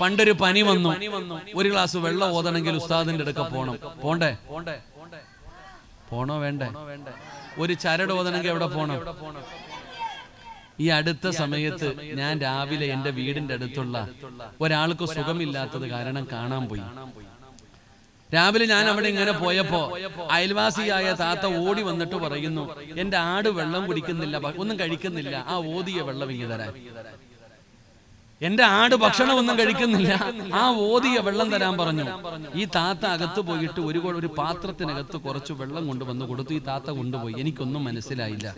പണ്ടൊരു പനി വന്നു. ഒരു ഗ്ലാസ് വെള്ളം ഓതണമെങ്കിൽ ഉസ്താദിന്റെ അടുക്ക പോണം. പോണ്ടേ? പോണോ. വേണ്ടേ? ഒരു ചരട് ഓതണമെങ്കിൽ എവിടെ പോണം? ഈ അടുത്ത സമയത്ത് ഞാൻ രാവിലെ എന്റെ വീടിന്റെ അടുത്തുള്ള ഒരാൾക്ക് സുഖമില്ലാത്തത് കാരണം കാണാൻ പോയി. രാവിലെ ഞാൻ അവിടെ ഇങ്ങനെ പോയപ്പോ അയൽവാസിയായ താത്ത ഓടി വന്നിട്ട് പറയുന്നു എന്റെ ആട് വെള്ളം കുടിക്കുന്നില്ല ഒന്നും കഴിക്കുന്നില്ല ആ ഓതിയ വെള്ളം ഇങ്ങനെ തരാൻ. എന്റെ ആട് ഭക്ഷണം ഒന്നും കഴിക്കുന്നില്ല. ആ ഓതിയ വെള്ളം തരാൻ പറഞ്ഞു. ഈ താത്ത അകത്ത് പോയിട്ട് ഒരു ഒരു പാത്രത്തിനകത്ത് കുറച്ച് വെള്ളം കൊണ്ടുവന്ന് കൊടുത്തു. ഈ താത്ത കൊണ്ടുപോയി. എനിക്കൊന്നും മനസ്സിലായില്ല.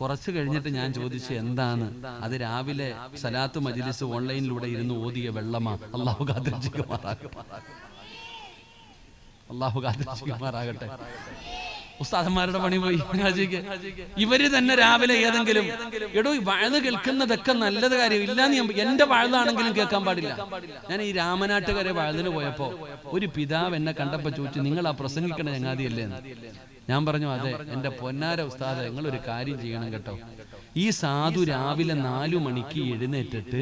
കുറച്ച് കഴിഞ്ഞിട്ട് ഞാൻ ചോദിച്ചു എന്താണ്? അത് രാവിലെ സലാത്ത് മജിലിസ് ഓൺലൈനിലൂടെ ഇരുന്ന് ഓതിയ വെള്ളമാ. അള്ളാഹു കാത്തിരിക്കുമാറാകട്ടെ. അള്ളാഹു കാത്തിരിക്കുമാറാകട്ടെ. ഉസ്താദന്മാരുടെ പണി പോയി. ഹാജിക്ക്. ഇവർ തന്നെ രാവിലെ ഏതെങ്കിലും എടോ ഈ വഴുത് കേൾക്കുന്നതൊക്കെ നല്ലത് കാര്യം. ഇല്ലാന്ന് ഞാൻ എന്റെ വഴുതാണെങ്കിലും കേൾക്കാൻ പാടില്ല. ഞാൻ ഈ രാമനാട്ടുകാരെ വഴുതിന് പോയപ്പോ ഒരു പിതാവ് എന്നെ കണ്ടപ്പോ ചോദിച്ചു നിങ്ങൾ ആ പ്രസംഗിക്കണ ചങ്ങാതിയല്ലേ? ഞാൻ പറഞ്ഞു അതെ എന്റെ പൊന്നാര ഉസ്താദ് നിങ്ങൾ ഒരു കാര്യം ചെയ്യണം കേട്ടോ. ഈ സാധു രാവിലെ നാലു മണിക്ക് എഴുന്നേറ്റിട്ട്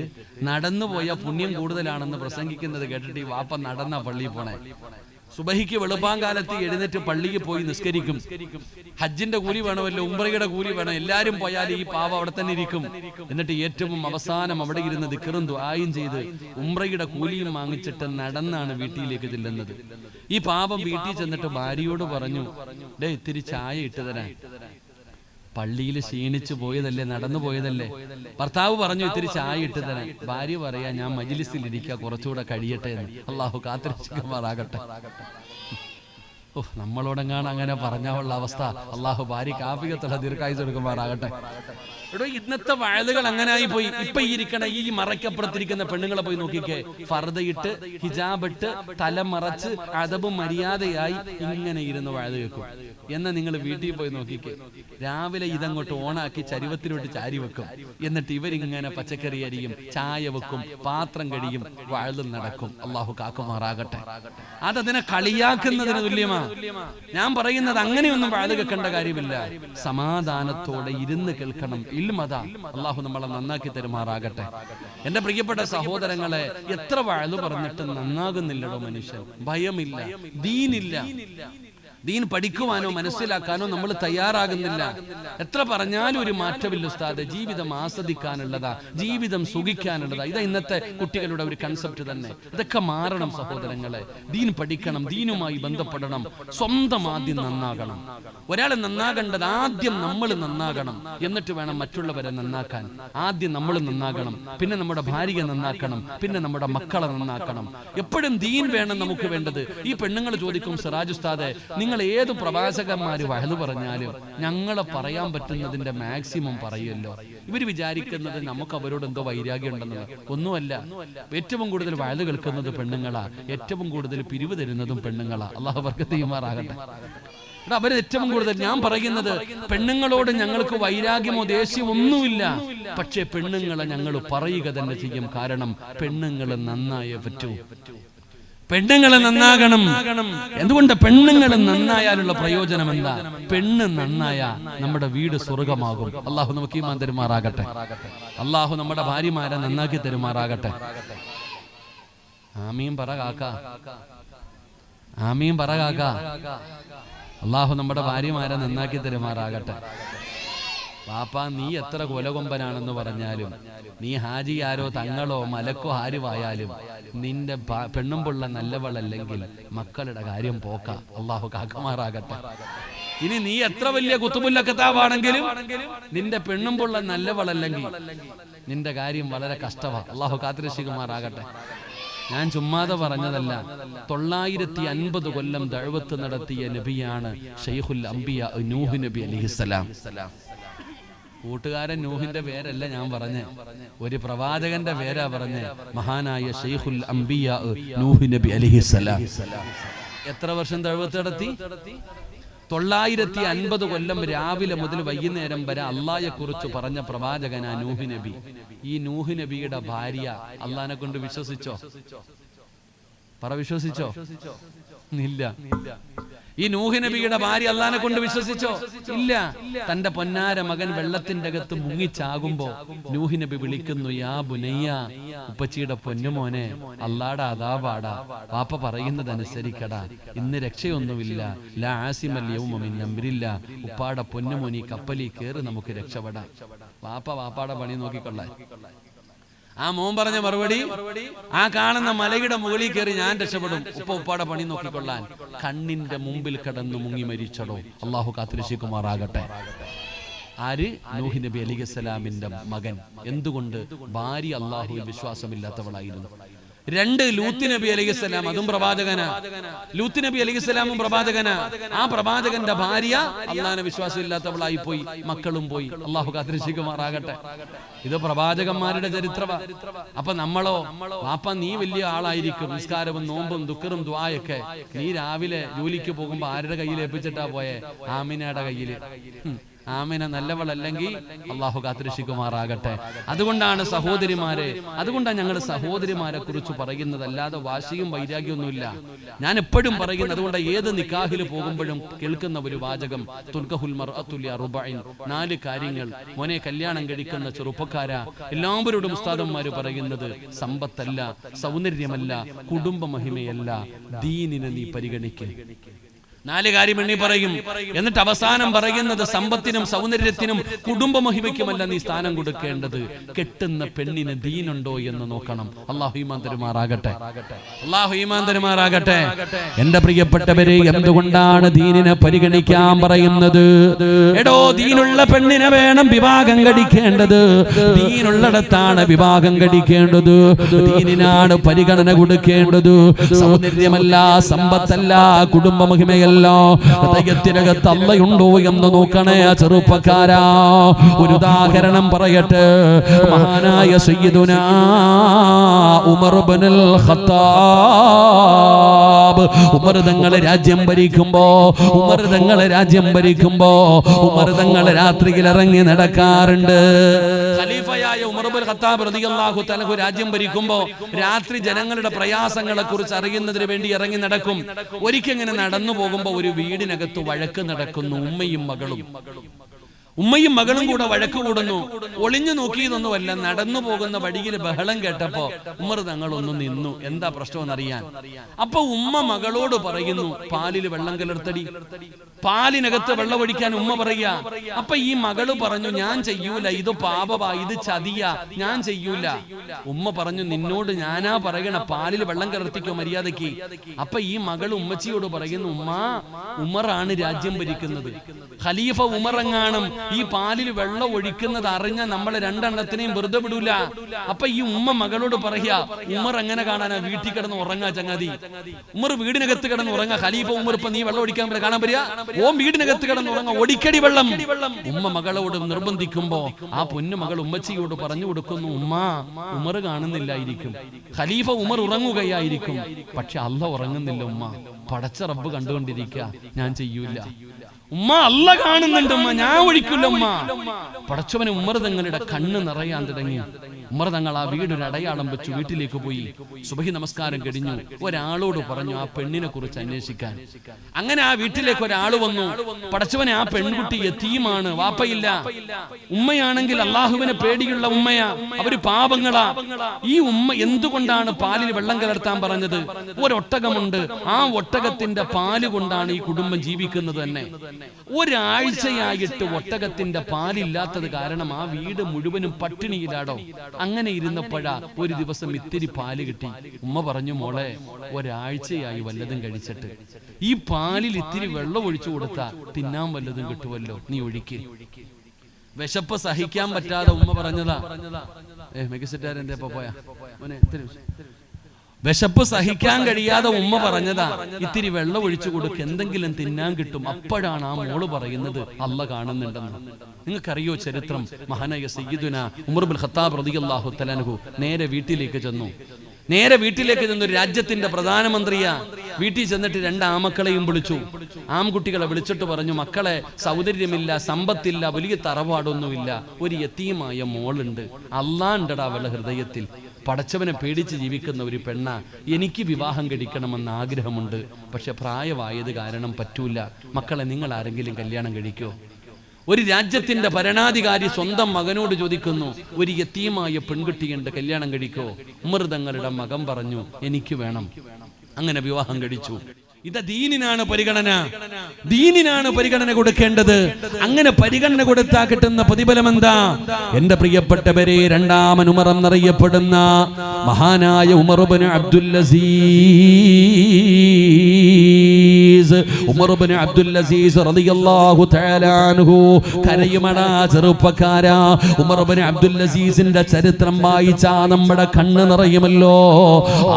നടന്നു പോയ പുണ്യം കൂടുതലാണെന്ന് പ്രസംഗിക്കുന്നത് കേട്ടിട്ട് ഈ വാപ്പ നടന്ന പള്ളിയിൽ പോണേ. സുബഹിക്ക് വെളുപ്പാങ്കാലത്ത് എഴുന്നേറ്റ് പള്ളിക്ക് പോയി നിസ്കരിക്കും. ഹജ്ജിന്റെ കൂലി വേണമല്ലോ ഉംറയുടെ കൂലി വേണം. എല്ലാരും പോയാൽ ഈ പാവ അവിടെ തന്നെ ഇരിക്കും. എന്നിട്ട് ഏറ്റവും അവസാനം അവിടെ ഇരുന്ന് ദിക്കറും ദുആയും ചെയ്ത് ഉംറയുടെ കൂലിയും വാങ്ങിച്ചിട്ട് നടന്നാണ് വീട്ടിലേക്ക് ചെല്ലുന്നത്. ഈ പാപം വീട്ടിൽ ചെന്നിട്ട് ഭാര്യയോട് പറഞ്ഞു ഡേ ഇത്തിരി ചായ ഇട്ട് തരാൻ. പള്ളിയിൽ ക്ഷീണിച്ചു പോയതല്ലേ നടന്നു പോയതല്ലേ? ഭർത്താവ് പറഞ്ഞു ഇത്തിരി ചായ ഇട്ട് തരാൻ. ഭാര്യ പറയാ ഞാൻ മജിലിസിൽ ഇരിക്കുക കുറച്ചുകൂടെ കഴിയട്ടെ എന്ന്. അള്ളാഹു കാത്തിരക്ഷിക്കുമാറാകട്ടെ ഓ നമ്മളോടെങ്ങാണ് അങ്ങനെ പറഞ്ഞാവുള്ള അവസ്ഥ. അള്ളാഹു ഭാര്യ കാപ്പികത്തുള്ള ദീർഘായുസ് എടുക്കുമാറാകട്ടെ. എടോ ഇന്നത്തെ വയലുകൾ ആയി പോയി. ഇപ്പൊ ഇരിക്കണ ഈ മറയ്ക്കപ്പുറത്തിരിക്കുന്ന പെണ്ണുങ്ങളെ പോയി നോക്കിക്കേ. ഫർദയിട്ട് ഹിജാബിട്ട് തല മറച്ച് അതബ് മര്യാദയായി ഇങ്ങനെ ഇരുന്ന് വഴുത് കേൾക്കും എന്നാ നിങ്ങൾ വീട്ടിൽ പോയി നോക്കിക്കേ. രാവിലെ ഇതങ്ങോട്ട് ഓണാക്കി ചരിവത്തിലോട്ട് ചാരി വെക്കും. എന്നിട്ട് ഇവരിങ്ങനെ പച്ചക്കറി അരിയും ചായ വെക്കും പാത്രം കഴിയും വഴുതും നടക്കും. അള്ളാഹു കാക്കുമാറാകട്ടെ. അതതിനെ കളിയാക്കുന്നതിന് തുല്യമാ. ഞാൻ പറയുന്നത് അങ്ങനെയൊന്നും വഴുത് കേൾക്കേണ്ട കാര്യമില്ല. സമാധാനത്തോടെ ഇരുന്ന് കേൾക്കണം. ഇൽമത അള്ളാഹു നമ്മളെ നന്നാക്കി തരുമാറാകട്ടെ. എന്റെ പ്രിയപ്പെട്ട സഹോദരങ്ങളെ എത്ര വഴുതു പറഞ്ഞിട്ട് നന്നാകുന്നില്ലടോ മനുഷ്യൻ. ഭയമില്ല. ദീനില്ല. ദീൻ പഠിക്കുവാനോ മനസ്സിലാക്കാനോ നമ്മൾ തയ്യാറാകുന്നില്ല. എത്ര പറഞ്ഞാലും ഒരു മാറ്റമില്ല ഉസ്താദ്. ജീവിതം ആസ്വദിക്കാനുള്ളതാ ജീവിതം സുഖിക്കാനുള്ളതാ. ഇതാ ഇന്നത്തെ കുട്ടികളുടെ ഒരു കൺസെപ്റ്റ് തന്നെ. ഇതൊക്കെ മാറണം സഹോദരങ്ങളെ. ദീൻ പഠിക്കണം ദീനുമായി ബന്ധപ്പെടണം സ്വന്തം ആദ്യം നന്നാകണം. ഒരാൾ നന്നാകേണ്ടത് ആദ്യം നമ്മൾ നന്നാകണം. എന്നിട്ട് വേണം മറ്റുള്ളവരെ നന്നാക്കാൻ. ആദ്യം നമ്മൾ നന്നാകണം. പിന്നെ നമ്മുടെ ഭാര്യയെ നന്നാക്കണം. പിന്നെ നമ്മുടെ മക്കളെ നന്നാക്കണം. എപ്പോഴും ദീൻ വേണം നമുക്ക് വേണ്ടത്. ഈ പെണ്ണുങ്ങൾ ചോദിക്കും സിറാജ് ഉസ്താദെ നിങ്ങൾ ഏത് പ്രവാചകന്മാര് വഹൽ പറഞ്ഞാലും ഞങ്ങളെ പറയാൻ പറ്റുന്നതിന്റെ മാക്സിമം പറയുമല്ലോ. ഇവർ വിചാരിക്കുന്നത് നമുക്ക് അവരോട് എന്തോ വൈരാഗ്യം ഉണ്ടെന്നത് ഒന്നുമല്ല ഏറ്റവും കൂടുതൽ വയൽ കേൾക്കുന്നത് പെണ്ണുങ്ങളാ. ഏറ്റവും കൂടുതൽ പിരിവ് തരുന്നതും പെണ്ണുങ്ങളാ. അള്ളാഹു അവർക്ക് തീമാറാകട്ടെ അവർ ഏറ്റവും കൂടുതൽ ഞാൻ പറയുന്നത് പെണ്ണുങ്ങളോട് ഞങ്ങൾക്ക് വൈരാഗ്യമോ ദേഷ്യമോ ഒന്നുമില്ല. പക്ഷേ പെണ്ണുങ്ങളെ ഞങ്ങൾ പറയുക തന്നെ ചെയ്യും. കാരണം പെണ്ണുങ്ങൾ നന്നായേ പറ്റൂ. പെണ്ണുങ്ങൾ നന്നാകണം. എന്തുകൊണ്ട് പെണ്ണുങ്ങൾ നന്നായാലുള്ള പ്രയോജനം എന്താ? പെണ്ണ് നന്നായ നമ്മുടെ വീട് സ്വർഗമാകും അള്ളാഹു നമുക്ക് ഈ മാൻ തരുമാറാകട്ടെ. അള്ളാഹു നമ്മുടെ ഭാര്യമാരെ നന്നാക്കി തരുമാറാകട്ടെ. ആമീൻ പറ കാക്ക. ആമീൻ പറ കാക്ക. അള്ളാഹു നമ്മുടെ ഭാര്യമാരെ നന്നാക്കി തരുമാറാകട്ടെ. പാപ്പ നീ എത്ര കൊലകൊമ്പനാണെന്ന് പറഞ്ഞാലും നീ ഹാജി ആരോ തങ്ങളോ മലക്കോ ആരുമായാലും നിന്റെ പെണ്ണും പെണ്ണുമ്പുള്ള നല്ലവളല്ലെങ്കിൽ മക്കളുടെ കാര്യം പോക്ക. അള്ളാഹു കാക്കമാറാകട്ടെ. ഇനി നീ എത്ര വലിയ കുത്തുമുല്ല കത്താവാണെങ്കിലും നിന്റെ പെണ്ണുമ്പുള്ള നല്ലവളല്ലെങ്കിൽ നിന്റെ കാര്യം വളരെ കഷ്ടമാ അള്ളാഹു കാത്തിരശികുമാറാകട്ടെ ഞാൻ ചുമ്മാതെ പറഞ്ഞതല്ല തൊള്ളായിരത്തി അൻപത് കൊല്ലം ദഴവത്ത് നടത്തിയ നബിയാണ് ഷെയ്ഖുൽ അംബിയ നൂഹ് നബി അലിഹിസ്സലാം. കൂട്ടുകാരൻ നൂഹിന്റെ പേരല്ല ഞാൻ പറഞ്ഞേ. ഒരു പ്രവാചകന്റെ പേരാ പറഞ്ഞേ. മഹാനായ ഷെയ്ഖുൽ അംബിയ നൂഹ് നബി അലിഹിസ്സലാം എത്ര വർഷം തഴുവത്ത് നടത്തി തൊള്ളായിരത്തി അൻപത് കൊല്ലം രാവിലെ മുതൽ വൈകുന്നേരം വരെ അള്ളായെ കുറിച്ച് പറഞ്ഞ പ്രവാചകനാ നൂഹി നബി. ഈ നൂഹി നബിയുടെ ഭാര്യ അള്ളാനെ കൊണ്ട് വിശ്വസിച്ചോ? പറ വിശ്വസിച്ചോ? ഇല്ല. ഈ നൂഹ് നബിയുടെ ഭാര്യ അള്ളഹാനെ കൊണ്ട് വിശ്വസിച്ചോ? ഇല്ല. തന്റെ പൊന്നാര മകൻ വെള്ളത്തിന്റെ അകത്ത് മുങ്ങിച്ചാകുമ്പോ നൂഹ് നബി വിളിക്കുന്നു യാ ബുനയ്യ ഉപ്പച്ചിയുടെ പൊന്നുമോനെ അല്ലാടാ അതാപാടാ പാപ്പ പറയുന്നത് അനുസരിക്കടാ ഇന്ന് രക്ഷയൊന്നുമില്ല. ലാ അംരില്ല ഉപ്പാടെ പൊന്നുമോനി കപ്പലിൽ കയറി നമുക്ക് രക്ഷപ്പെടാം. വാപ്പ വാപ്പാടെ പണി നോക്കിക്കൊള്ളാൻ. ആ മോൻ പറഞ്ഞ മറുപടി ആ കാണുന്ന മലയുടെ മുകളിൽ കയറി ഞാൻ രക്ഷപ്പെടും. ഉപ്പ ഉപ്പാടെ പണി നോക്കിക്കൊള്ളാൻ. കണ്ണിന്റെ മുമ്പിൽ കിടന്നു മുങ്ങി മരിച്ചടോ. അള്ളാഹു കാത്തിരശിക്കുമാറാകട്ടെ ആര്? നൂഹി നബി അലിഖലാമിന്റെ മകൻ. എന്തുകൊണ്ട്? ഭാര്യ അള്ളാഹുവിൽ വിശ്വാസമില്ലാത്തവളായിരുന്നു. രണ്ട് ലൂത്ത് നബി അലൈഹിസ്സലാം അതും പ്രവാചകന. ലൂത്ത് നബി അലൈഹിസ്സലാമും പ്രവാചകന. ആ പ്രവാചകന്റെ ഭാര്യ അള്ളാഹിനെ വിശ്വാസമില്ലാത്തവളായി പോയി മക്കളും പോയി. അള്ളാഹു കാത്തിരശിക്കുമാറാകട്ടെ ഇത് പ്രവാചകന്മാരുടെ ചരിത്രമാ അപ്പൊ നമ്മളോ വാപ്പ നീ വലിയ ആളായിരിക്കും. നിസ്കാരവും നോമ്പും ദുഃഖറും ദ്വായൊക്കെ നീ രാവിലെ ജോലിക്ക് പോകുമ്പോ ആരുടെ കയ്യിൽ ഏൽപ്പിച്ചിട്ടാ പോയെ? ആമിനയുടെ കയ്യിൽ. ആമിന നല്ലവളല്ലെങ്കിൽ അള്ളാഹു കാത്തിരക്ഷിക്കുമാറാകട്ടെ. അതുകൊണ്ടാണ് സഹോദരിമാരെ അതുകൊണ്ടാണ് ഞങ്ങൾ സഹോദരിമാരെ കുറിച്ച് പറയുന്നത് അല്ലാതെ വാശിയും വൈരാഗ്യമൊന്നുമില്ല. ഞാൻ എപ്പോഴും പറയുന്നത് അതുകൊണ്ട് ഏത് നിക്കാഹിൽ പോകുമ്പോഴും കേൾക്കുന്ന ഒരു വാചകം തുൽക്കഹുൽ അതുല്യ റുബൈൻ നാല് കാര്യങ്ങൾ. മോനെ കല്യാണം കഴിക്കുന്ന ചെറുപ്പക്കാര. എല്ലാവരോടും ഉസ്താദന്മാര് പറയുന്നത് സമ്പത്തല്ല സൗന്ദര്യമല്ല കുടുംബ മഹിമയല്ല ദീനിനെ നീ പരിഗണിക്കുക നാല് കാര്യം എണ്ണി പറയും. എന്നിട്ട് അവസാനം പറയുന്നത് സമ്പത്തിനും സൗന്ദര്യത്തിനും കുടുംബ മഹിമയ്ക്കുമല്ല നീ സ്ഥാനം കൊടുക്കേണ്ടത്. കെട്ടുന്ന പെണ്ണിന് ദീനുണ്ടോ എന്ന് നോക്കണം. അള്ളാഹുമാൻ തരുമാറാകട്ടെ. അള്ളാഹുമാൻ തരുമാറാകട്ടെ. എന്റെ പ്രിയപ്പെട്ടവരെ എന്തുകൊണ്ടാണ് ദീനിനെ പരിഗണിക്കാൻ പറയുന്നത്? എടോ ദീനുള്ള പെണ്ണിനെ വേണം വിവാഹം കഴിക്കേണ്ടത്. ദീനുള്ളിടത്താണ് വിവാഹം കഴിക്കേണ്ടത്. ദീനിനാണ് പരിഗണന കൊടുക്കേണ്ടത്. സൗന്ദര്യമല്ല സമ്പത്തല്ല കുടുംബ മഹിമയല്ല ഹൃദയത്തിനകത്ത് അല്ലയുണ്ടോ എന്ന് നോക്കണേ ആ ചെറുപ്പക്കാരാ. ഒരു ഉദാഹരണം പറയട്ടെ. മഹാനായ സയ്യിദുന ഉമർ ഇബ്നുൽ ഖത്താബ് ഉമർ തങ്ങളെ രാജ്യം ഭരിക്കുമ്പോ ഉമർ തങ്ങളെ രാജ്യം ഭരിക്കുമ്പോ ഉമർ തങ്ങളെ രാത്രിയിൽ ഇറങ്ങി നടക്കാറുണ്ട്. ഖലീഫയായ ഉമർ ഇബ്നുൽ ഖത്താബ് റളിയല്ലാഹു തആല രാജ്യം ഭരിക്കുമ്പോ രാത്രി ജനങ്ങളുടെ പ്രയാസങ്ങളെ കുറിച്ച് അറിയുന്നതിന് വേണ്ടി ഇറങ്ങി നടക്കും. ഒരിക്കൽ ഇങ്ങനെ നടന്നു പോകുമ്പോ ഒരു വീടിനകത്ത് വഴക്ക് നടക്കുന്നു ഉമ്മയും മകളും. ഉമ്മയും മകളും കൂടെ വഴക്ക് കൂടുന്നു. ഒളിഞ്ഞു നോക്കിയതൊന്നുമല്ല നടന്നു പോകുന്ന വഴിയിൽ ബഹളം കേട്ടപ്പോ ഉമ്മർ തങ്ങളൊന്ന് നിന്നു. എന്താ പ്രശ്നമെന്നറിയാൻ അപ്പൊ ഉമ്മ മകളോട് പറയുന്നു പാലിൽ വെള്ളം കലർത്തടി. പാലിനകത്ത് വെള്ളം ഒഴിക്കാൻ ഉമ്മ പറയ അപ്പൊ ഈ മകൾ പറഞ്ഞു ഞാൻ ചെയ്യൂല. ഇത് പാപവാ ഇത് ചതിയ. ഞാൻ ചെയ്യൂല. ഉമ്മ പറഞ്ഞു നിന്നോട് ഞാനാ പറയണ പാലിൽ വെള്ളം കലർത്തിക്കോ മര്യാദയ്ക്ക് അപ്പൊ ഈ മകൾ ഉമ്മച്ചിയോട് പറയുന്നു ഉമ്മ ഉമറാണ് രാജ്യം ഭരിക്കുന്നത്. ഖലീഫ ഉമറങ്ങാണം ഈ പാലിൽ വെള്ളം ഒഴിക്കുന്നത് അറിഞ്ഞ നമ്മളെ രണ്ടെണ്ണത്തിനെയും വെറുതെ വിടൂല. അപ്പൊ ഈ ഉമ്മ മകളോട് പറയാ ഉമർ എങ്ങനെ കാണാനാ? വീട്ടിൽ കിടന്ന് ഉറങ്ങാ ചങ്ങാതി. ഉമർ വീടിനകത്ത് കിടന്ന് ഉറങ്ങാ. ഖലീഫ ഉമർ ഇപ്പൊ നീ വെള്ളം ഒഴിക്കാൻ പറയാ കാണാൻ പറ്റിയ ഓം വീടിനകത്ത് കിടന്ന് ഉറങ്ങാ. ഒടിക്കടി വെള്ളം. ഉമ്മ മകളോട് നിർബന്ധിക്കുമ്പോ ആ പൊന്നു മകൾ ഉമ്മച്ചിയോട് പറഞ്ഞു കൊടുക്കുന്നു ഉമ്മ ഉമർ കാണുന്നില്ലായിരിക്കും. ഖലീഫ ഉമർ ഉറങ്ങുകയായിരിക്കും. പക്ഷെ അല്ല ഉറങ്ങുന്നില്ല ഉമ്മ. പടച്ച റബ്ബ് കണ്ടുകൊണ്ടിരിക്കുക ഞാൻ ചെയ്യൂല. ഉമ്മ അല്ല കാണുന്നുണ്ട് ഉമ്മ. ഞാൻ ഒഴിക്കില്ല ഉമ്മ. പടച്ചവന് ഉമ്മർ തങ്ങളുടെ കണ്ണ് നിറയാൻ തുടങ്ങി. ഉമ്മർ തങ്ങൾ ആ വീടൊരു അടയാളം വെച്ചു വീട്ടിലേക്ക് പോയി. സുബഹി നമസ്കാരം കഴിഞ്ഞു. ഒരാളോട് പറഞ്ഞു ആ പെണ്ണിനെ കുറിച്ച് അന്വേഷിക്കാൻ. അങ്ങനെ ആ വീട്ടിലേക്ക് ഒരാൾ വന്നു. പടച്ചവനെ ആ പെൺകുട്ടി എത്തിയുമാണ് വാപ്പയില്ല. ഉമ്മയാണെങ്കിൽ അള്ളാഹുവിനെ പേടിയുള്ള ഉമ്മയാ. അവർ പാപങ്ങളാ ഈ ഉമ്മ എന്തുകൊണ്ടാണ് പാലിൽ വെള്ളം കലർത്താൻ പറഞ്ഞത്? ഒരൊട്ടകമുണ്ട്. ആ ഒട്ടകത്തിന്റെ പാൽ കൊണ്ടാണ് ഈ കുടുംബം ജീവിക്കുന്നത് തന്നെ. ഒരാഴ്ചയായിട്ട് ഒട്ടകത്തിന്റെ പാലില്ലാത്തത് കാരണം ആ വീട് മുഴുവനും പട്ടിണിയിലാടോ? അങ്ങനെ ഇരുന്നപ്പോഴാ ഒരു ദിവസം ഇത്തിരി പാൽ കിട്ടി. ഉമ്മ പറഞ്ഞു മോളെ ഒരാഴ്ചയായി വല്ലതും കഴിച്ചിട്ട്. ഈ പാലിൽ ഇത്തിരി വെള്ളം ഒഴിച്ചു കൊടുത്താ തിന്നാൻ വല്ലതും കിട്ടുമല്ലോ നീ ഒഴിക്ക്. വിശപ്പ് സഹിക്കാൻ പറ്റാതെ ഉമ്മ പറഞ്ഞതാ ഏ മെഗസെറ്റാരന്റെ പോയാ. മോനെ വിശപ്പ് സഹിക്കാൻ കഴിയാതെ ഉമ്മ പറഞ്ഞതാ. ഇത്തിരി വെള്ളം ഒഴിച്ചു കൊടുക്ക് എന്തെങ്കിലും തിന്നാൻ കിട്ടും. അപ്പോഴാണ് ആ മോൾ പറയുന്നത് അല്ല കാണുന്നുണ്ടെന്ന്. നിങ്ങൾക്കറിയോ ചരിത്രം? മഹാനായ സയ്യിദുന ഉമർബുൽ ഖത്താബ് റളിയല്ലാഹു തലനഹു നേരെ വീട്ടിലേക്ക് ചെന്നു. നേരെ വീട്ടിലേക്ക് ചെന്നൊരു രാജ്യത്തിന്റെ പ്രധാനമന്ത്രിയാ. വീട്ടിൽ ചെന്നിട്ട് രണ്ട് ആമക്കളെയും വിളിച്ചു. ആൺകുട്ടികളെ വിളിച്ചിട്ട് പറഞ്ഞു മക്കളെ സൗന്ദര്യമില്ല സമ്പത്തില്ല വലിയ തറവാടൊന്നുമില്ല. ഒരു യത്തീമായ മോളുണ്ട്. അല്ലാണ്ടടാ അവളുടെ ഹൃദയത്തിൽ. പടച്ചവനെ പേടിച്ച് ജീവിക്കുന്ന ഒരു പെണ്ണ എനിക്ക് വിവാഹം കഴിക്കണമെന്ന് ആഗ്രഹമുണ്ട്. പക്ഷെ പ്രായമായത് കാരണം പറ്റൂല. മക്കളെ നിങ്ങൾ ആരെങ്കിലും കല്യാണം കഴിക്കോ? ഒരു രാജ്യത്തിന്റെ ഭരണാധികാരി സ്വന്തം മകനോട് ചോദിക്കുന്നു ഒരു യത്തീമായ പെൺകുട്ടിയുണ്ട് കല്യാണം കഴിക്കോ? മൃതങ്ങളുടെ മകം മകൻ പറഞ്ഞു എനിക്ക് വേണം. അങ്ങനെ വിവാഹം കഴിച്ചു. ഇത് ദീനിനാണ് പരിഗണന. ദീനിനാണ് പരിഗണന കൊടുക്കേണ്ടത്. അങ്ങനെ പരിഗണന കൊടുത്താ കിട്ടുന്ന പ്രതിഫലം എന്താ? എന്റെ പ്രിയപ്പെട്ടവരെ രണ്ടാമൻ ഉമർ എന്നറിയപ്പെടുന്ന മഹാനായ ഉമർബന് അബ്ദുൽ അസീസ് ഉമർബിൻ അബ്ദുൽ അസീസ് റളിയല്ലാഹു തആല അൻഹു കരയുമടാ ചെറുപ്പക്കാരാ. ഉമർബിൻ അബ്ദുൽ അസീസിന്റെ ചരിത്രം വായിച്ചാ നമ്മുടെ കണ്ണ് നിറയുമല്ലോ.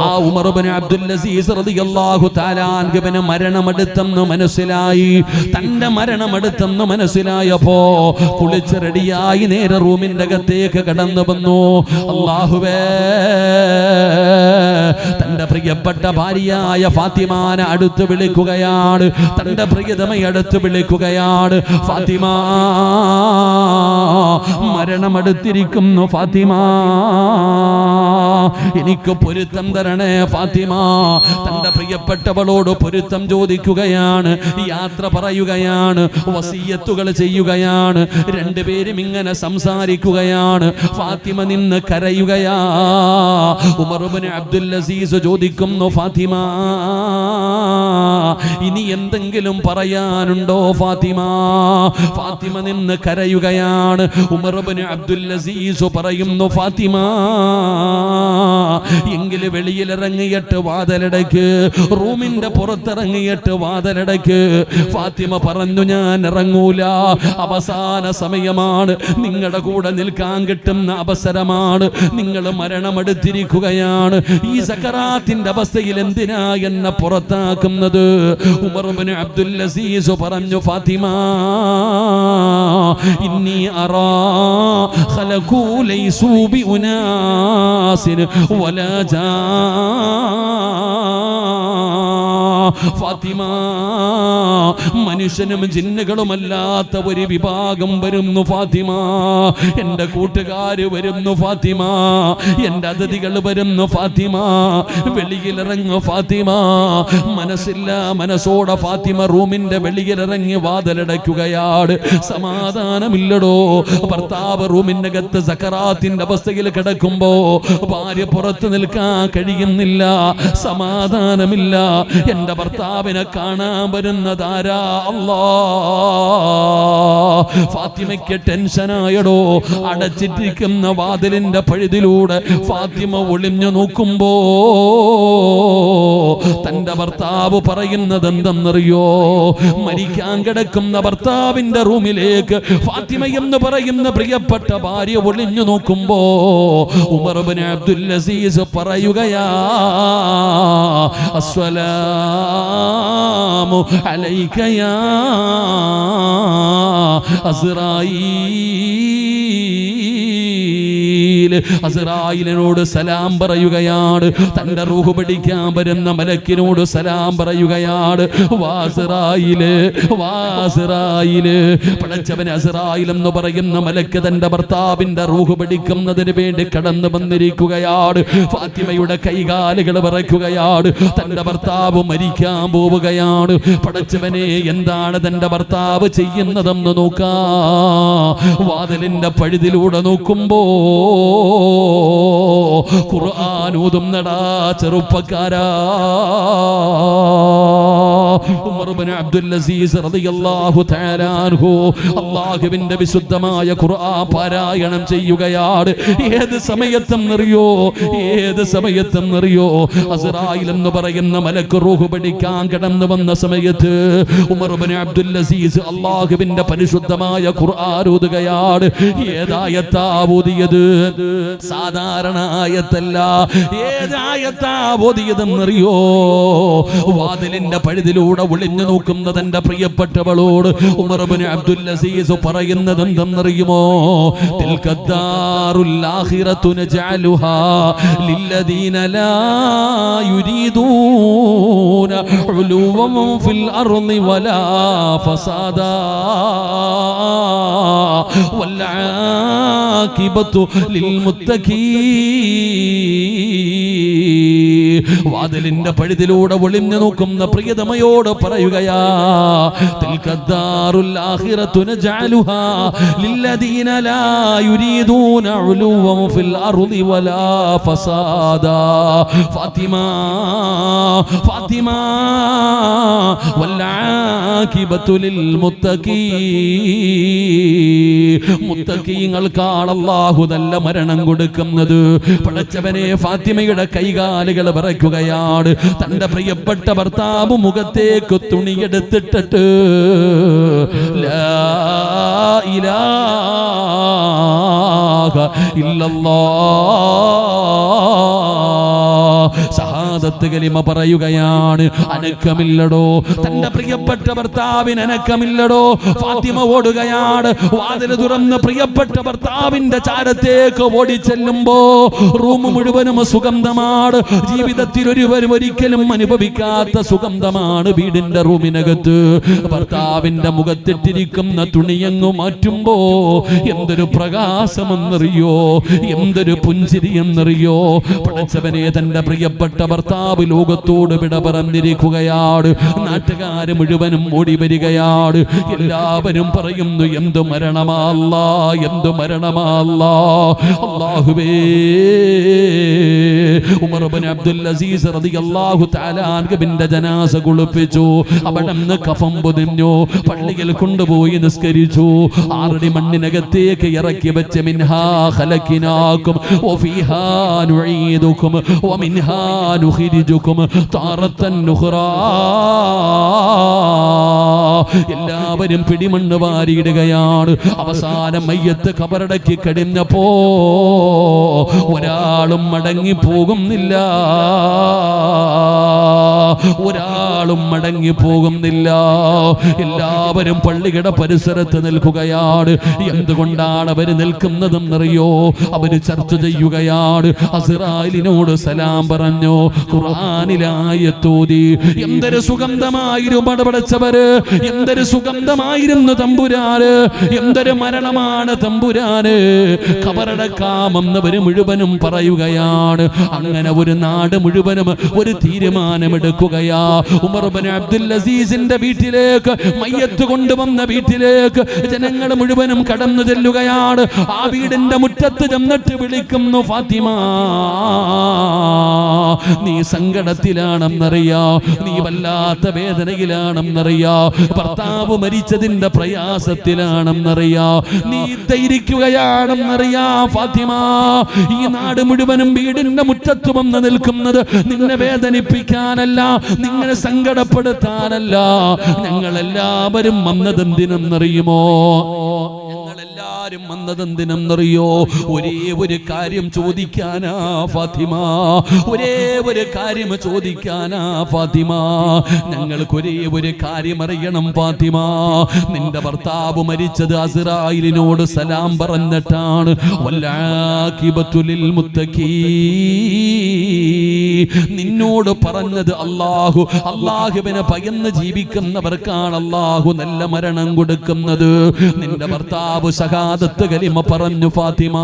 ആ ഉമർബിൻ അബ്ദുൽ അസീസ് റളിയല്ലാഹു തആല അൻഹുവിന് മരണമെടുത്തെന്ന് മനസ്സിലായി. തന്റെ മരണമെടുത്തെന്ന് മനസ്സിലായപ്പോ കുളിച്ച് റെഡിയായി നേരെ റൂമിന്റെ അകത്തേക്ക് കടന്നു വന്നു. അള്ളാഹുവേ തന്റെ പ്രിയപ്പെട്ട ഭാര്യയായ ഫാത്തിമാനെ അടുത്ത് വിളിക്കുകയാണ്. തന്റെ പ്രിയതമയെ അടുത്ത് വിളിക്കുകയാണ്. ഫാത്തിമ മരണമെടുത്തിരിക്കുന്നു ഫാത്തിമ. എനിക്ക് പൊരുത്തം തരണേ ഫാത്തിമ. തന്റെ പ്രിയപ്പെട്ടവളോട് പൊരുത്തം ചോദിക്കുകയാണ്. യാത്ര പറയുകയാണ്. വസീയത്തുകൾ ചെയ്യുകയാണ്. രണ്ടുപേരും ഇങ്ങനെ സംസാരിക്കുകയാണ്. ഫാത്തിമ നിന്ന് കരയുകയാ. ഉമർബിന് അബ്ദുൽ അസീസ് ചോദിക്കുന്നു ഫാത്തിമ. ഇനി എന്തെങ്കിലും പറയാനുണ്ടോ ഫാത്തിമ? ഫാത്തിമ നിന്ന് കരയുകയാണ്. ഉമർബിന് അബ്ദുൽ അസീസ് പറയുന്നു ഫാത്തിമ എങ്കിൽ വെളിയിലിറങ്ങിയിട്ട് വാതിലടയ്ക്ക് റൂമിന്റെ പുറത്തിറങ്ങിയിട്ട് വാതിലടയ്ക്ക് ഫാത്തിമ പറഞ്ഞു ഞാൻ ഇറങ്ങൂല. അവസാന സമയമാണ്. നിങ്ങളുടെ കൂടെ നിൽക്കാൻ കിട്ടുന്ന അവസരമാണ്. നിങ്ങൾ മരണമെടുത്തിരിക്കുകയാണ്. ഈ സക്കറാത്തിന്റെ അവസ്ഥയിൽ എന്തിനാ എന്നെ പുറത്താക്കുന്നത്? ഉമർബിന് അബ്ദുൽ അസീസ് പറഞ്ഞു ഫാത്തിമ ഇന്നി അറാ ഖലഖൂ ലൈസൂ ബി ഉനാസിൻ വലാ ജാ ഫാത്തിമ മനുഷ്യനും ജിന്നുകളുമല്ലാത്ത ഒരു വിഭാഗം വരുന്നു ഫാത്തിമ. എന്റെ കൂട്ടുകാർ വരുന്നു ഫാത്തിമ. എന്റെ അതിഥികൾ വരുന്നു ഫാത്തിമ. വെളിയിലിറങ്ങു ഫാത്തിമ. മനസ്സില്ല മനസ്സോടെ ഫാത്തിമ റൂമിന്റെ വെളിയിലിറങ്ങി വാതിലടയ്ക്കുകയാണ്. സമാധാനമില്ലടോ. ഭർത്താവ് റൂമിന്റെ അകത്ത് സക്കറാത്തിന്റെ അവസ്ഥയിൽ കിടക്കുമ്പോ ഭാര്യ പുറത്ത് നിൽക്കാൻ കഴിയുന്നില്ല. സമാധാനമില്ല. എന്റെ ഭർത്താവിനെ കാണാൻ വരുന്നതാരാ? അല്ലാ. ഫാത്തിമയ്ക്ക് ടെൻഷനായടോ. അടച്ചിട്ടിരിക്കുന്ന വാതിലിന്റെ പഴുതിലൂടെ ഫാത്തിമ ഒളിഞ്ഞു നോക്കുമ്പോ തന്റെ ഭർത്താവ് പറയുന്നത് എന്തെന്നറിയോ? മരിക്കാൻ കിടക്കുന്ന ഭർത്താവിന്റെ റൂമിലേക്ക് ഫാത്തിമ എന്ന് പറയുന്ന പ്രിയപ്പെട്ട ഭാര്യ ഒളിഞ്ഞു നോക്കുമ്പോ ഉമർബിൻ അബ്ദുൽ അസീസ് പറയുകയാ അസ്സലാമു അലൈക യാ അസ്റായീൽ അസറായിലിനോട് സലാം പറയുകയാണ്. തന്റെ റൂഹ് പിടിക്കാൻ വരുന്ന മലക്കിനോട് സലാം പറയുകയാണ്. വാസറായിൽ വാസറായിൽ പടച്ചവൻ അസറായിൽ എന്ന് പറയുന്ന മലക്ക് തന്റെ ഭർത്താവിന്റെ റൂഹ് പിടിക്കുന്നതിന് വേണ്ടി കടന്നു വന്നിരിക്കുകയാണ്. ഫാത്തിമയുടെ കൈകാലുകൾ വിറയ്ക്കുകയാണ്. തന്റെ ഭർത്താവ് മരിക്കാൻ പോവുകയാണ്. പടച്ചവനെ എന്താണ് തന്റെ ഭർത്താവ് ചെയ്യുന്നതെന്ന് നോക്കാ. വാതിലിന്റെ പഴുതിലൂടെ നോക്കുമ്പോ ഖുർആൻ നടാ ചെറുപ്പക്കാരാ. ഉമർ ഇബ്നു അബ്ദുൽ അസീസ് റളിയല്ലാഹു തആല അൻഹു. അല്ലാഹുവിന്റെ വിശുദ്ധമായ ഖുർആൻ പാരായണം ചെയ്യുകയാണ്. ഏത് സമയത്തും നിറിയോ ഏത് സമയത്തും നിറിയോ അസ്റായിൽ എന്ന് പറയുന്ന മലക്ക് റൂഹ് പിടിക്കാൻ കടന്നു വന്ന സമയത്ത് ഉമർ ഇബ്നു അബ്ദുൽ അസീസ് അല്ലാഹുവിന്റെ പരിശുദ്ധമായ ഖുർആൻ ഓതുകയാണ്. ഏതായത്താ ഓതിയത് സാധാരണ ആയത്തല്ല ഏതായത്താ ഓതിയതെന്നറിയോ വാതിലിന്റെ പഴുതിലൂടെ പഴുതിലൂടെ ഒളിഞ്ഞു നോക്കുന്ന തന്റെ പ്രിയപ്പെട്ടവളോട് ഉമർബിന് അബ്ദുൽ അസീസ് പറയുന്നത് എന്തെന്നറിയുമോ തിൽക്കദ്ദാറുൽ ആഖിറത്തു നജഅലുഹാ ലില്ലദീന ലാ യുരീദൂന ഉലുവൻ ഫിൽ അർളി വലാ ഫസാദാ والعاقبة للمتقين വാതിലിന്റെ പഴുതിലൂടെ ഒളിഞ്ഞു നോക്കുന്ന പ്രിയതമയോട് പറയുകയാ അല്ലാഹു നല്ല മരണം കൊടുക്കുന്നത്. പടച്ചവനെ ഫാത്തിമയുടെ കൈകാലുകൾ വിറയ്ക്കുകയാണ് തന്റെ പ്രിയപ്പെട്ട ഭർത്താവ് മുഖത്തേക്ക് തുണിയെടുത്തിട്ടിട്ട് ഇല്ലല്ലോ. ഇലാഹ സഹാദത്ത് കലിമ പറയുകയാണ്. അനക്കമില്ലടോ. തന്റെ പ്രിയപ്പെട്ട ഭർത്താവിന് അനക്കമില്ലടോ. ഫാത്തിമ ഓടുകയാണ്. വാതിൽ തുറന്ന് പ്രിയപ്പെട്ട ഭർത്താവിന്റെ ചാരത്തേക്ക് ഓടിച്ചെല്ലുമ്പോ റൂം മുഴുവനും സുഗന്ധമാണ്. ജീവിതത്തിൽ ഒരുവരും ഒരിക്കലും അനുഭവിക്കാത്ത സുഗന്ധമാണ് വീടിന്റെ റൂമിനകത്ത്. ഭർത്താവിന്റെ മുഖത്തിട്ടിരിക്കുന്ന തുണിയങ്ങ് മാറ്റുമ്പോ എന്തൊരു പ്രകാശമെന്നറിയോ? എന്തൊരു പുഞ്ചിരി എന്നറിയോ പടച്ചവനെ തന്റെ പ്രിയപ്പെട്ട ഭർത്താവ് ലോകത്തോട് വിട പറഞ്ഞിരിക്കുകയാണ് നാട്ടുകാര് മുഴുവനും ഓടി വരികയാണ്. എല്ലാവരും പറയുന്നു എന്ത് മരണമല്ല എന്ത് മരണമല്ല. അള്ളാഹുവേ ഉമർ ബിൻ അബ്ദുൽ അസീസ് റളിയല്ലാഹു തആല താലാൻകബിന്റെ ജനാസ കുളിപ്പിച്ചു. അവിടെ നിന്ന് കഫം പൊതിഞ്ഞു. പള്ളിയിൽ കൊണ്ടുപോയി നിസ്കരിച്ചു. ആറടി മണ്ണിനകത്തേക്ക് ഇറക്കി വെച്ച് മിൻഹാ ഖലക്കിനാക്കും വഫീഹാ നുഈദുക്കും വമിൻഹാ നുഖരിജുക്കും താറത്തൻ നുഖ്റാ എല്ലാവരും പിടിമണ്ണ് വാരിയിടുകയാണ്. അവസാനം മയ്യത്ത് കബറടക്കി കഴിഞ്ഞപ്പോ ഒരാളും മടങ്ങി പോകുന്നില്ല. ഒരാളും മടങ്ങി പോകുന്നില്ല. എല്ലാവരും പള്ളിയുടെ പരിസരത്ത് നിൽക്കുകയാണ്. എന്തുകൊണ്ടാണ് അവർ നിൽക്കുന്നതെന്നറിയോ? അവർ ചർച്ച ചെയ്യുകയാണ്. അസ്രായിലിനോട് സലാം പറഞ്ഞു. ഖുർആനിലായത്തോതി. എന്തൊരു സുഗന്ധമായിരുന്നു പടപടച്ചവര്? എന്തൊരു സുഗന്ധമായിരുന്നു തമ്പുരാന്? എന്തൊരു മരണമാണ് തമ്പുരാന്? കബറടക്കാമെന്നവര് മുഴുവനും പറയുകയാണ്. അങ്ങനെ ഒരു നാട് മുഴുവനും ഒരു തീരുമാനമെടുക്കുകയാ. ഉമർ ബിൻ അബ്ദുൽ അസീസിന്റെ വീട്ടിലേക്ക് മയ്യത്ത് കൊണ്ടുവന്ന വീട്ടിലേക്ക് ജനങ്ങൾ മുഴുവനും കടന്നു ചെല്ലുകയാണ്. ആ വീടിന്റെ മുറ്റത്ത് ചെന്നിട്ട് വിളിക്കുന്നു ഫാത്തിമ നീ സങ്കടത്തിലാണെന്നറിയാ നീ വല്ലാത്ത വേദനയിലാണെന്നറിയാ? ഭർത്താവ് മരിച്ചതിന്റെ പ്രയാസത്തിലാണെന്നറിയാ? നീ ധൈരിക്കുകയാണെന്നറിയാ ഫാത്തിമ? ഈ നാട് മുഴുവനും വീടിന്റെ മുറ്റത്ത് വന്ന് നിൽക്കുന്നത് നിന്നെ വേദനിപ്പിക്കാനല്ല നിങ്ങളെ സങ്കടപ്പെടുത്താനല്ല. ഞങ്ങളെല്ലാവരും വന്നതെന്തിനെന്നറിയുമോ? ഞങ്ങളെല്ലാരും വന്നതെന്തിനെന്നറിയോ? ഒരേ ഒരു കാര്യം ചോദിക്കാനാ ഫാത്തിമ. ഒരേ ഒരു കാര്യം ചോദിക്കാനാ ഫാത്തിമ. ഞങ്ങൾക്ക് ഒരേ ഒരു കാര്യം അറിയണം ഫാത്തിമ. നിന്റെ ഭർത്താവ് മരിച്ചത് അസിറായിലിനോട് സലാം പറഞ്ഞിട്ടാണ്. വല്ലാഖിബത്തുലിൽ മുത്തക്കീ നിന്നോട് പറഞ്ഞത് അള്ളാഹു അള്ളാഹുവിനെ ഭയന്ന് ജീവിക്കുന്നവർക്കാണ് അള്ളാഹു നല്ല മരണം കൊടുക്കുന്നത്. നിന്റെ ഭർത്താവ് സഹാദത്ത് കലിമ പറഞ്ഞു ഫാത്തിമ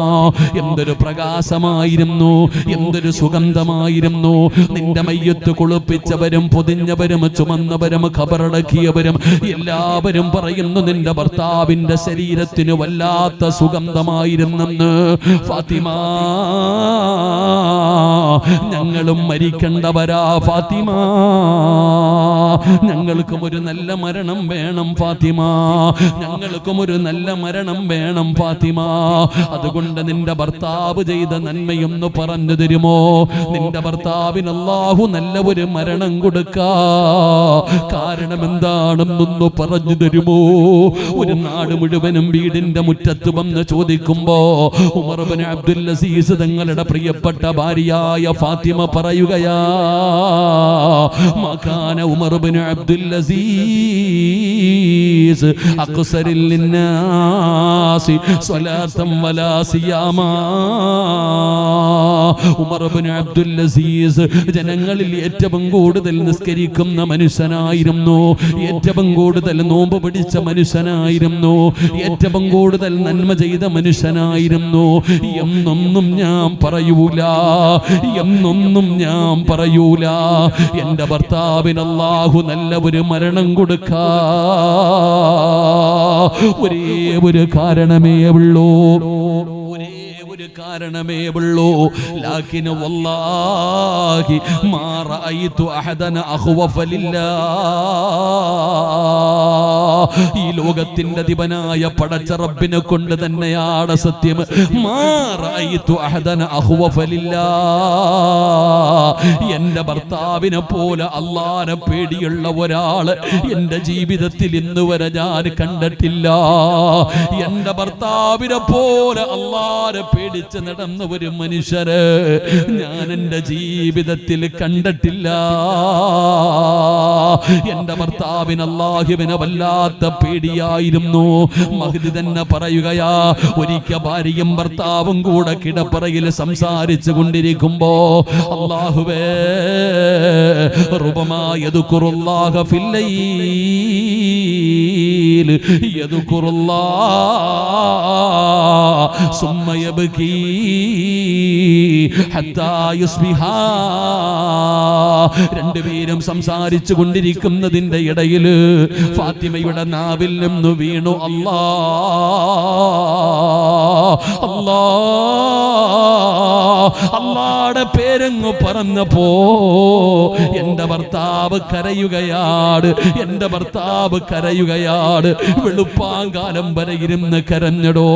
എന്തൊരു പ്രകാശമായിരുന്നു എന്തൊരു സുഗന്ധമായിരുന്നു. നിന്റെ മയ്യത്ത് കുളിപ്പിച്ചവരും പൊതിഞ്ഞവരും ചുമന്നവരും ഖബറടക്കിയവരും എല്ലാവരും പറയുന്നു നിന്റെ ഭർത്താവിന്റെ ശരീരത്തിന് വല്ലാത്ത സുഗന്ധമായിരുന്നെന്ന്. ഫാത്തിമ ഞങ്ങളും മരിക്കേണ്ടവരാ ഫാത്തിമ. ഞങ്ങൾക്കും ഒരു നല്ല മരണം വേണം ഫാത്തിമ. ഞങ്ങൾക്കും ഒരു നല്ല മരണം വേണം ഫാത്തിമ. അതുകൊണ്ട് നിന്റെ ഭർത്താവ് ചെയ്ത നന്മയൊന്ന് പറഞ്ഞു തരുമോ? നിന്റെ ഭർത്താവിന് അല്ലാഹു നല്ല ഒരു മരണം കൊടുക്ക. കാരണം എന്താണെന്നൊന്ന് പറഞ്ഞു തരുമോ? ഒരു നാട് മുഴുവനും വീടിന്റെ മുറ്റത്ത് വന്ന് ചോദിക്കുമ്പോ ഉമർബിൻ അബ്ദുൽ അസീസ് തങ്ങളുടെ പ്രിയപ്പെട്ട ഭാര്യയായ ഫാത്തിമ പറയ പറയുകയാ മകാന ഉമർ ബിൻ അബ്ദുൽ അസീസ് അക്സരിൽ ലിന്നാസി സ്വലാത്തം വലാ സിയാമാ. ഉമർ ബിൻ അബ്ദുൽ അസീസ് ജനങ്ങളിൽ ഏറ്റവും കൂടുതൽ നിസ്കരിക്കുന്ന മനുഷ്യനായിരുന്നു. ഏറ്റവും കൂടുതൽ നോമ്പ് പിടിച്ച മനുഷ്യനായിരുന്നു. ഏറ്റവും കൂടുതൽ നന്മ ചെയ്ത മനുഷ്യനായിരുന്നു. എന്നൊന്നും ഞാൻ പറയൂല. എന്നൊന്നും ഞാൻ പറയൂല. എന്റെ ഭർത്താവിന് അല്ലാഹു നല്ല ഒരു മരണം കൊടുക്ക. ഒരേ ഒരു കാരണമേ ഉള്ളൂ. കാരണമേ ഉള്ളൂ. ലാക്കിന് വല്ലാഹി മാറായിത്തു അഹദന അഹുവഫലില്ല ഈ ലോകത്തിന്റെ അധിപനായ പടച്ച റബ്ബിനെ കൊണ്ട് തന്നെയാണ് സത്യം. മാറായിത്തു അഹദന അഹുവഫലില്ല എന്റെ ഭർത്താവിനെ പോലെ അള്ളാനെ പേടിയുള്ള ഒരാൾ എന്റെ ജീവിതത്തിൽ ഇന്ന് വരെ ഞാൻ കണ്ടിട്ടില്ല. എന്റെ ഭർത്താവിനെ പോലെ അള്ളാനെ പേടിച്ച് നടന്ന ഒരു മനുഷ്യര് ഞാൻ എന്റെ ജീവിതത്തിൽ കണ്ടിട്ടില്ല. എന്റെ ഭർത്താവിന് വല്ലാത്ത പേടിയായിരുന്നു. മഹദി തന്നെ പറയുകയാ ഒരിക്കൽ ഭാര്യയും ഭർത്താവും കൂടെ കിടപ്പറയിൽ സംസാരിച്ചു കൊണ്ടിരിക്കുമ്പോ അള്ളാഹുവേ റുബമായതുക്കുറുല്ലാഹ ഫില്ലയിൽ യതുക്കുറുല്ലാ രണ്ടുപേരും സംസാരിച്ചു കൊണ്ടിരിക്കുന്നതിന്റെ ഇടയിൽ ഫാത്തിമയുടെ നാവിൽ നിന്ന് വീണു. അല്ലാ അല്ലാ. അല്ലാടെ പേരങ്ങ് പറഞ്ഞപ്പോ എന്റെ ഭർത്താവ് കരയുകയാണ് എന്റെ ഭർത്താവ് കരയുകയാണ്. വെളുപ്പാങ്കാലം വരെ ഇരുന്ന് കരഞ്ഞടോ.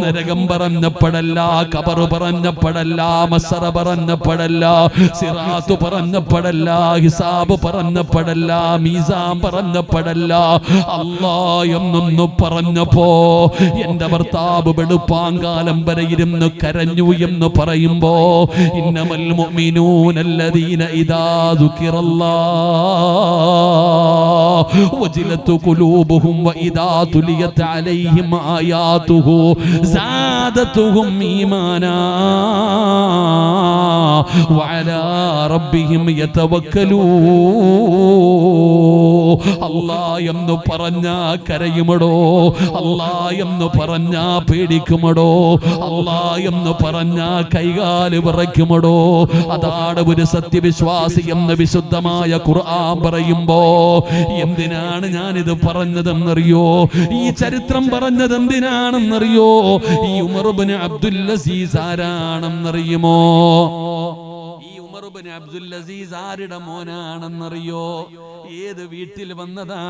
നരകം പറഞ്ഞപ്പെടല്ല കബറ് പറഞ്ഞപ്പെടല്ല മസറ പറഞ്ഞപ്പെടല്ല സിറാത്ത് പറഞ്ഞപ്പെടല്ല ഹിസാബ് പറഞ്ഞപ്പെടല്ല മീസാം പറഞ്ഞപ്പെടല്ല അള്ളാ എന്നൊന്ന് പറഞ്ഞപ്പോ എന്റെ ഭർത്താവ് വെളുപ്പാങ്കാലം വരെ ഇരുന്ന് കരഞ്ഞു എന്ന് പറയുമ്പോ ഇന്നമൽ മുഅ്മിനൂനല്ലദീന ഇദാ ദുകിറല്ലാ വജിലത്തു ഖുലൂബുഹും വഇദാ തുലിയത അലൈഹിം ആയാതുഹു സാദത്തുഹും ഈമാനാ വഅലാ റബ്ബിഹിം യതവക്കലൂ. അല്ലാ എന്ന് പറഞ്ഞാ കരയുമടോ? അല്ലാ എന്ന് പറഞ്ഞാ പേടിക്കുമടോ? അല്ലാ എന്ന് പറഞ്ഞാ കൈകാ കൈകാൽ വിറയ്ക്കുമടോ അതാണ് ഒരു സത്യവിശ്വാസി എന്ന് വിശുദ്ധമായ ഖുർആൻ പറയുമ്പോ എന്തിനാണ് ഞാനിത് പറഞ്ഞതെന്നറിയോ? ഈ ചരിത്രം പറഞ്ഞത് എന്തിനാണെന്നറിയോ? ഈ ഉമർബിന് അബ്ദുൽ അസീസ് ആരാണെന്നറിയുമോ? അബ്ദുൽ അസീസ് ആരുടെ മോനാണെന്നറിയോ? ഏത് വീട്ടിൽ വന്നതാണ്